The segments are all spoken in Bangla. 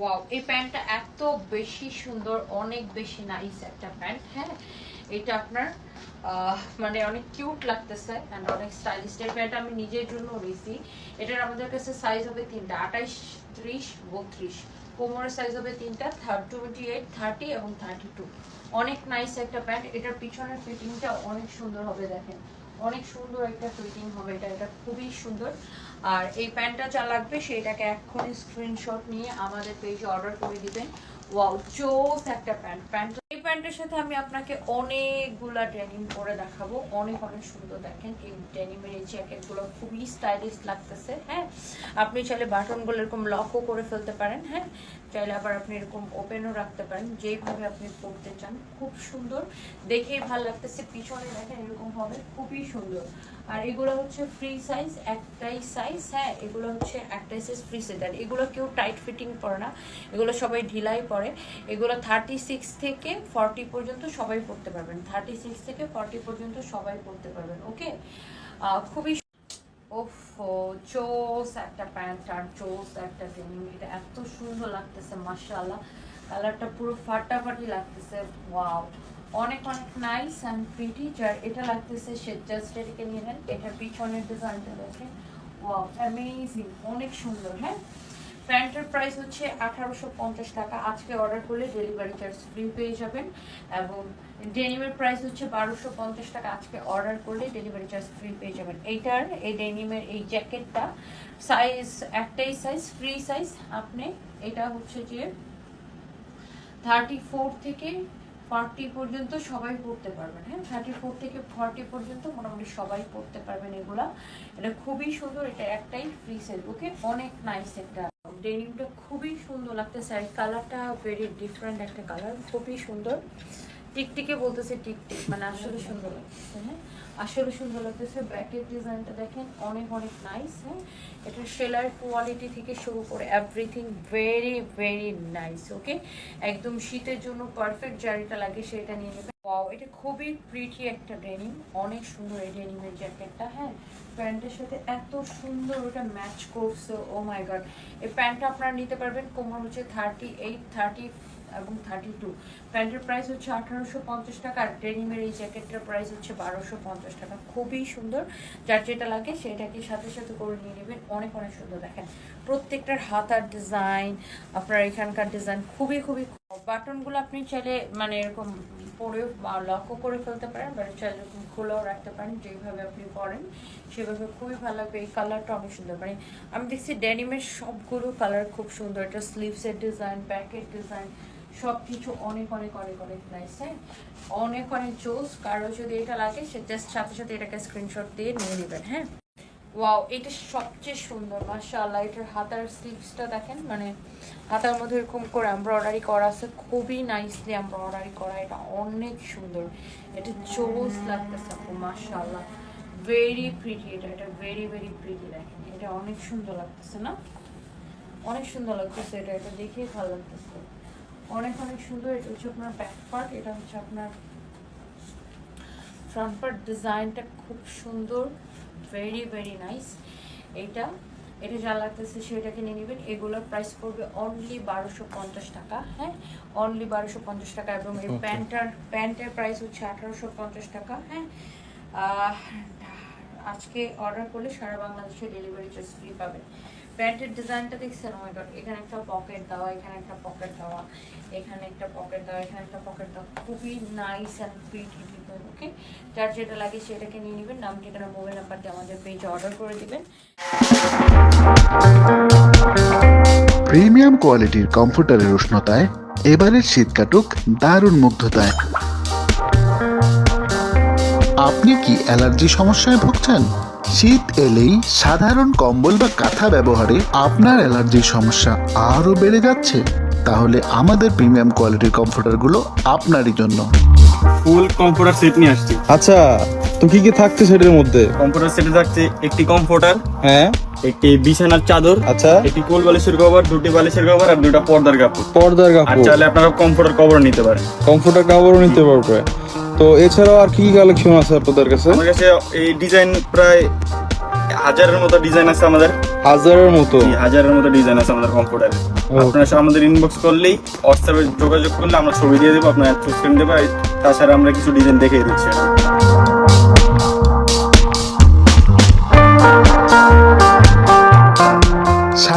ওয়াও এই প্যান্টটা এত বেশি সুন্দর, অনেক বেশি নাইস একটা প্যান্ট হ্যাঁ? এটা আপনার মানে অনেক কিউট লাগতেছে অ্যান্ড অনেক স্টাইলিশ প্যান্ট আমি নিজের জন্য নিয়েছি। এটার আমাদের কাছে সাইজ হবে তিনটা, আঠাইশ, ত্রিশ, বত্রিশ। কোমরের সাইজ হবে তিনটা থার্ড টোয়েন্টি এইট থার্টি এবং থার্টি টু অনেক নাইস একটা প্যান্ট, এটার পিছনের ফিটিংটা অনেক সুন্দর হবে দেখেন। অনেক সুন্দর একটা ফিটিং হবে এটা এটা খুবই সুন্দর। আর এই প্যান্টটা যা লাগবে সেটাকে এক্ষুনি স্ক্রিনশট নিয়ে আমাদের পেজে অর্ডার করে দিবেন। ওয়াও চোস একটা প্যান্ট। প্যান্ট প্যান্টের সাথে আমি আপনাকে অনেকগুলা ডেনিম পরে দেখাবো। অনেক অনেক সুন্দর দেখেন এই ডেনিমের এই জ্যাকেটগুলো। খুবই স্টাইলিশ লাগতেছে হ্যাঁ? আপনি চাইলে বাটনগুলো এরকম লকও করে ফেলতে পারেন হ্যাঁ? চাইলে আবার আপনি এরকম ওপেনও রাখতে পারেন, যেইভাবে আপনি পরতে চান। খুব সুন্দর, দেখেই ভালো লাগতেছে। পিছনে দেখেন এরকম হবে, খুবই সুন্দর। আর এগুলো হচ্ছে ফ্রি সাইজ একটাই সাইজ হ্যাঁ? এগুলো হচ্ছে একটাই সাইজ ফ্রি সাইজ আর এগুলো কেউ টাইট ফিটিং পরে না। এগুলো সবাই ঢিলাই পরে। এগুলো থার্টি সিক্স থেকে ফর্টি পর্যন্ত সবাই পড়তে পারবেন। থার্টি সিক্স থেকে ফর্টি পর্যন্ত সবাই পড়তে পারবেন, ওকে? খুবই ওফ, চোস একটা প্যান্ট আর চোস একটা ডেনিম এটা এত সুন্দর লাগতেছে, মাশাআল্লাহ। কালারটা পুরো ফাটাফাটি লাগতেছে, ওয়াও। অনেক অনেক নাইস অ্যান্ড প্রিটি যার এটা লাগতেছে, সে জাস্ট এটাকে নিয়ে নেন। এটার পিছনের ডিজাইনটা দেখেন। ওয়াও অ্যামেজিং অনেক সুন্দর হ্যাঁ? প্যান্টের প্রাইস হচ্ছে আঠারোশো পঞ্চাশ টাকা। আজকে অর্ডার করলে ডেলিভারি চার্জ ফ্রি পেয়ে যাবেন এবং ডেনিমের প্রাইস হচ্ছে বারোশো টাকা। আজকে অর্ডার করলে ডেলিভারি চার্জ ফ্রি পেয়ে যাবেন। এইটার, এই ডেনিমের এই জ্যাকেটটা সাইজ একটাই সাইজ ফ্রি সাইজ আপনি, এটা হচ্ছে যে থার্টি থেকে ফর্টি পর্যন্ত সবাই পড়তে পারবেন হ্যাঁ? থার্টি ফোর থেকে ফর্টি পর্যন্ত মোটামুটি সবাই পড়তে পারবেন এগুলা। এটা খুবই সুন্দর, এটা একটাই ফ্রি সেল ওকে অনেক নাইস একটা ডেনিমটা খুবই সুন্দর লাগতেছে আর কালারটা ভেরি ডিফারেন্ট একটা কালার, খুবই সুন্দর। টিকটিকে বলতেছে টিকটিক মানে আসলে সুন্দর লাগতেছে হ্যাঁ? আসলে সুন্দর লাগতেছে ব্যাকের ডিজাইনটা দেখেন অনেক অনেক নাইস হ্যাঁ? এটা সেলার কোয়ালিটি থেকে শুরু করে everything very very nice okay একদম শীতের জন্য পারফেক্ট জারিটা লাগে সেটা নিয়ে নেবেন। ওয়াও এটা খুবই প্রিটি একটা ডেনিম অনেক সুন্দর এই ডেনিমের জ্যাকেটটা হ্যাঁ? প্যান্টের সাথে এত সুন্দর ওটা ম্যাচ করছে ও মাই গড এই প্যান্টটা আপনারা নিতে পারবেন কোমর হচ্ছে থার্টি এইট থার্টি এবং থার্টি টু প্যান্টের প্রাইস হচ্ছে আঠারোশো পঞ্চাশ টাকা আর ডেনিমের এই জ্যাকেটটার প্রাইস হচ্ছে বারোশো পঞ্চাশ টাকা। খুবই সুন্দর। যার যেটা লাগে সেটাকে সাথে সাথে করে নিয়ে নেবেন। অনেক অনেক সুন্দর, দেখেন। প্রত্যেকটার হাতার ডিজাইন আপনার এখানকার ডিজাইন খুবই খুবই বাটনগুলো আপনি চাইলে মানে এরকম পরে লকও করে ফেলতে পারেন বা চাইলে এরকম খোলাও রাখতে পারেন, যেভাবে আপনি করেন সেভাবে খুবই ভালো লাগবে। এই কালারটা অনেক সুন্দর। মানে আমি দেখছি ডেনিমের সবগুলো কালার খুব সুন্দর। এটা স্লিভসের ডিজাইন ব্যাকের ডিজাইন সব কিছু অনেক অনেক অনেক অনেক নাইস হ্যাঁ? অনেক অনেক জোস কারও যদি এটা লাগে, সে জাস্ট সাথে সাথে এটাকে স্ক্রিনশট দিয়ে নিয়ে নেবেন হ্যাঁ? ওয়াও এটা সবচেয়ে সুন্দর, মাশাআল্লাহ। এটার হাতার স্লিভসটা দেখেন মানে হাতার মধ্যে এরকম করে এমব্রয়ডারি করা আছে। খুবই নাইসলি এমব্রয়ডারি করা, এটা অনেক সুন্দর। এটা জোস লাগতেছে আপু, মাশাআল্লাহ। ভেরি প্রিটি এটা এটা ভেরি ভেরি প্রিটি দেখেন। এটা অনেক সুন্দর লাগতেছে না? অনেক সুন্দর লাগতেছে এটা এটা দেখেই ভালো লাগতেছে। অনেক অনেক সুন্দর। এটা হচ্ছে আপনার ব্যাক পার্ট এটা হচ্ছে আপনার ফ্রন্ট পার্ট ডিজাইনটা খুব সুন্দর। ভেরি ভেরি নাইস এটা এটা যা লাগতেছে সেটাকে নিয়ে নেবেন। এগুলোর প্রাইস পড়বে অনলি বারোশো পঞ্চাশ টাকা হ্যাঁ? অনলি বারোশো পঞ্চাশ টাকা এবং এই প্যান্টটার প্যান্টার প্যান্টের প্রাইস হচ্ছে আঠারোশো পঞ্চাশ টাকা হ্যাঁ? আজকে অর্ডার করলে সারা বাংলাদেশে ডেলিভারি চার্জ ফ্রি পাবেন। প্যান্টের ডিজাইনটা দেখছেন? Oh এখানে একটা পকেট দেওয়া, এখানে একটা পকেট দেওয়া, এখানে একটা পকেট দেওয়া, এখানে একটা পকেট দেওয়া। খুবই নাইস অ্যান্ড প্রিটি ভিতর ওকে যার যেটা লাগে সেটাকে নিয়ে নেবেন। নাম, ঠিকানা মোবাইল নাম্বার দিয়ে আমাদের পেজে অর্ডার করে দিবেন। প্রিমিয়াম কোয়ালিটির কমফোর্টারের উষ্ণতায় এবারের শীত কাটুক দারুণ মুগ্ধতায়। আপনি কি অ্যালার্জি সমস্যায় ভুগছেন? শীত এলেই সাধারণ কম্বল বা কাঁথা ব্যবহারে আপনার অ্যালার্জির সমস্যা আরও বেড়ে যাচ্ছে। তাহলে আমাদের প্রিমিয়াম কোয়ালিটির কমফোর্টারগুলো আপনারই জন্য। ফুল কম্পিউটার সেট নিয়ে আসছি। আচ্ছা তো কি কি থাকছে সেটার মধ্যে? কম্পিউটার সেটে থাকছে একটি কম্পিউটার হ্যাঁ। একটি বিছানার চাদর আচ্ছা। একটি কোল বালিশের কভার দুটি বালিশের কভার আর দুটা পর্দার কাপড়। পর্দার আর কাপড় চাইলে আপনারা কম্পিউটার কভার নিতে পারেন। কমফোর্টার কাপড়ও নিতে পারবে। তো এছাড়াও আর কি কি কালেকশন আছে আপনাদের কাছে? আমার কাছে এই ডিজাইন প্রায় হাজারের মতো ডিজাইন আছে আমাদের। হাজারের মতো? হাজারের মতো ডিজাইন আছে আমাদের কম্পিউটারে আপনারা সব আমাদের ইনবক্স করলেই হোয়াটসঅ্যাপে যোগাযোগ করলে আমরা ছবি দিয়ে দেবো আপনার চুজ করে দেবো তাছাড়া আমরা কিছু ডিজাইন দেখিয়ে দিচ্ছি।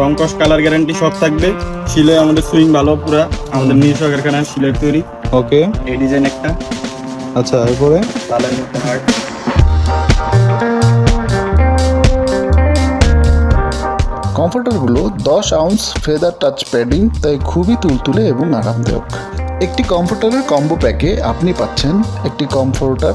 রং কস কালার গ্যারান্টি সব থাকবে। শিলে আমাদের সুইং ভালো পুরা আমাদের নিজস্ব কারখানায় শিলের তৈরি। ওকে এই ডিজাইন একটা। আচ্ছা এরপরে? লালের মধ্যে হার্ট কমফোর্টারগুলো দশ আউন্স ফেদার টাচ প্যাডিং তাই খুবই তুলতুলে এবং আরামদায়ক। একটি কমফোর্টারের কম্বো প্যাকে আপনি পাচ্ছেন একটি কমফোর্টার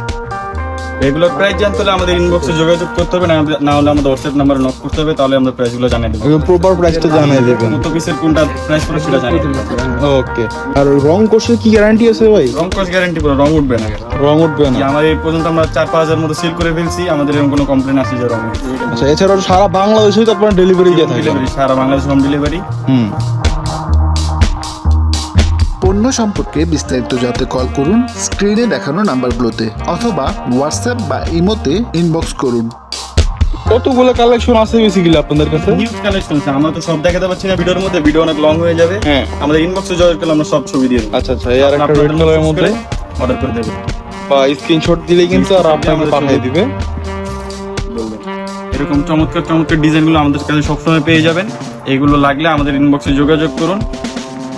এগুলোর প্রাইস জানতে হলে আমাদের ইনবক্সে যোগাযোগ করতে হবে না হলে আমাদের হোয়াটসঅ্যাপ নাম্বারে নক করতে হবে তাহলে আমরা প্রাইসগুলো জানিয়ে দেবো। প্রপার প্রাইসটা জানিয়ে দেবেন। কত পিসের কোনটা প্রাইস পড়ে সেটা জানিয়ে ওকে আর রং কোর্সের কি গ্যারান্টি আছে ভাই? রং কস গ্যারান্টি পুরো রং উঠবে না। রং উঠবে না। আমাদের এই পর্যন্ত আমরা চার পাঁচ হাজার মতো সেল করে ফেলছি আমাদের এরকম কোনো কমপ্লেন আসে যে রং আচ্ছা এছাড়াও সারা বাংলাদেশেই তো আপনার ডেলিভারি দিয়ে থাকেন সারা বাংলাদেশ হোম ডেলিভারি হুম। পণ্য সম্পর্কে বিস্তারিত জানতে কল করুন স্ক্রিনে দেখানো নাম্বারগুলোতে অথবা হোয়াটসঅ্যাপ বা ইমোতে ইনবক্স করুন। কতগুলো কালেকশন আছে বেসিক্যালি আপনাদের কাছে? নিউজ কালেকশন আছে। আমরা তো সব দেখাতে পারছি না ভিডিওর মধ্যে। ভিডিও অনেক লং হয়ে যাবে। হ্যাঁ। আমাদের ইনবক্সে যোগাযোগ করলে আমরা সব ছবি দিয়ে দেবো। আচ্ছা আচ্ছা এই আর একটা রেড কালারের মধ্যে অর্ডার করে দেবো। বা স্ক্রিনশট দিলেই কিন্তু আর আপনাকে পাঠিয়ে দিবে। বলবেন এরকম চমৎকার চমৎকার ডিজাইনগুলো আমাদের কাছে সবসময় পেয়ে যাবেন। এগুলো লাগলে আমাদের ইনবক্সে যোগাযোগ করুন।